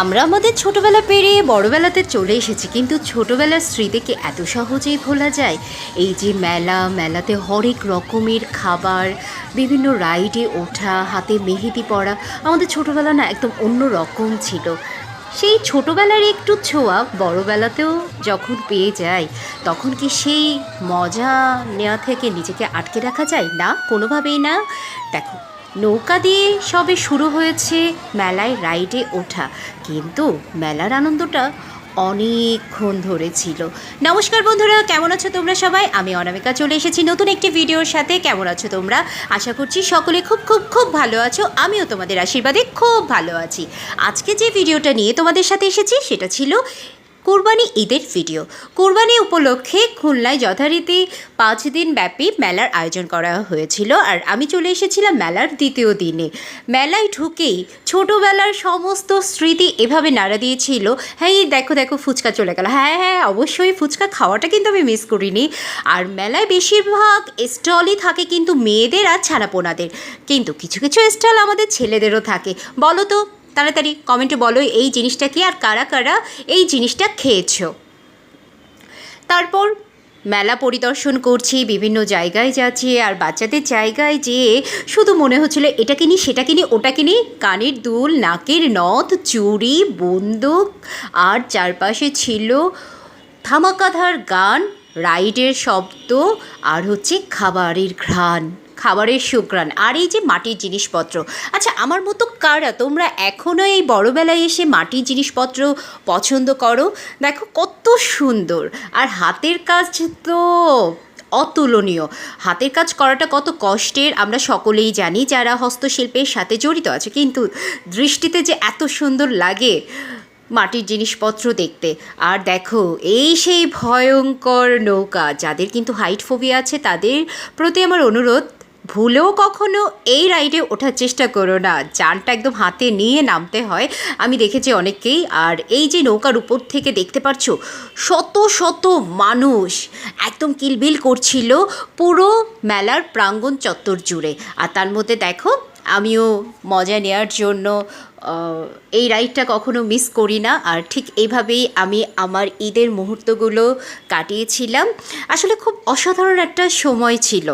আমরা আমাদের ছোটবেলা পেরিয়ে বড়বেলাতে চলে এসেছি, কিন্তু ছোটবেলার স্মৃতি কি এত সহজেই ভোলা যায়? এই যে মেলা, মেলাতে হরেক রকমের খাবার, বিভিন্ন রাইডে ওঠা, হাতে মেহেদি পড়া আমাদের ছোটবেলা না একদম অন্য রকম ছিল। সেই ছোটবেলার একটু ছোঁয়া বড়বেলাতেও যখন পেয়ে যায়, তখন কি সেই মজা নেওয়া থেকে নিজেকে আটকে রাখা যায়? না, কোনোভাবেই না। দেখো নৌকা দিয়ে সবে শুরু হয়েছে মেলায় রাইডে ওঠা। কিন্তু মেলার আনন্দটা অনেকক্ষণ ধরে ছিল। নমস্কার বন্ধুরা, কেমন আছো তোমরা সবাই? আমি অনামিকা চলে এসেছি নতুন একটি ভিডিওর সাথে। কেমন আছো তোমরা? আশা করছি সকলে খুব খুব খুব ভালো আছো। আমিও তোমাদের আশীর্বাদে খুব ভালো আছি। আজকে যে ভিডিওটা নিয়ে তোমাদের সাথে এসেছি, সেটা ছিল কোরবানি ঈদের ভিডিও। কোরবানি উপলক্ষে খুলনায় যথারীতি পাঁচ দিন ব্যাপী মেলার আয়োজন করা হয়েছিল আর আমি চলে এসেছিলাম মেলার দ্বিতীয় দিনে। মেলায় ঢুকেই ছোটোবেলার সমস্ত স্মৃতি এভাবে নাড়া দিয়েছিল। হ্যাঁ দেখো দেখো, ফুচকা চলে গেল। হ্যাঁ হ্যাঁ অবশ্যই ফুচকা খাওয়াটা কিন্তু আমি মিস করিনি। আর মেলায় বেশিরভাগ স্টলই থাকে কিন্তু মেয়েদের আর ছানাপোনাদের। কিন্তু কিছু কিছু স্টল আমাদের ছেলেদেরও থাকে। বলো তো তাড়াতাড়ি কমেন্টে বলো এই জিনিসটা কি আর কারা কারা এই জিনিসটা খেয়েছো? তারপর মেলা পরিদর্শন করছি, বিভিন্ন জায়গায় যাচ্ছি আর বাচ্চাদের জায়গায় যেয়ে শুধু মনে হচ্ছিল এটা কিনি, সেটা কিনি, ওটা কিনি, কানের দুল, নাকের নথ, চুড়ি, বন্দুক আর চারপাশে ছিল ধামাকাধার গান, রাইডের শব্দ আর হচ্ছে খাবারের ঘ্রাণ। খাবারের সুঘ্রাণ আর এই যে মাটির জিনিসপত্র। আচ্ছা আমার মতো কারা? তোমরা এখনও এই বড়বেলায় এসে মাটির জিনিসপত্র পছন্দ করো? দেখো কত সুন্দর। আর হাতের কাজ তো অতুলনীয়। হাতের কাজ করাটা কত কষ্টের, আমরা সকলেই জানি যারা হস্তশিল্পের সাথে জড়িত আছে। কিন্তু দৃষ্টিতে যে এত সুন্দর লাগে মাটির জিনিসপত্র দেখতে। আর দেখো, এই সেই ভয়ঙ্কর নৌকা, যাদের কিন্তু হাইট ফোবিয়া আছে, তাদের প্রতি আমার অনুরোধ ভুলেও কখনো এই রাইডে ওঠার চেষ্টা করো না। যানটা একদম হাতে নিয়ে নামতে হয়। আমি দেখেছি অনেককেই। আর এই যে নৌকার উপর থেকে দেখতে পাচ্ছ শত শত মানুষ একদম কিলবিল করছিল পুরো মেলার প্রাঙ্গণ চত্বর জুড়ে। আর তার মধ্যে দেখো, আমিও মজা নেওয়ার জন্য এই রাইডটা কখনো মিস করি না। আর ঠিক এইভাবেই আমি আমার ঈদের মুহূর্তগুলো কাটিয়েছিলাম। আসলে খুব অসাধারণ একটা সময় ছিল।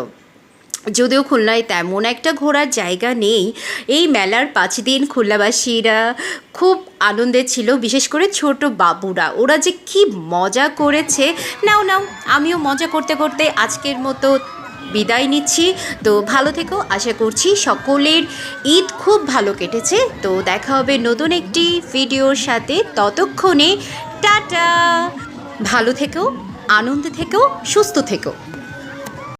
যদিও খুলনায় তেমন একটা ঘোরার জায়গা নেই। এই মেলার পাঁচ দিন খুলনাবাসীরা খুব আনন্দের ছিল, বিশেষ করে ছোট বাবুরা। ওরা যে কি মজা করেছে। নাও নাও, আমিও মজা করতে করতে আজকের মতো বিদায় নিচ্ছি। তো ভালো থেকো, আশা করছি সকলের ঈদ খুব ভালো কেটেছে। তো দেখা হবে নতুন একটি ভিডিওর সাথে ততক্ষণে। টাটা! ভালো থেকো, আনন্দে থেকেও সুস্থ থেকো।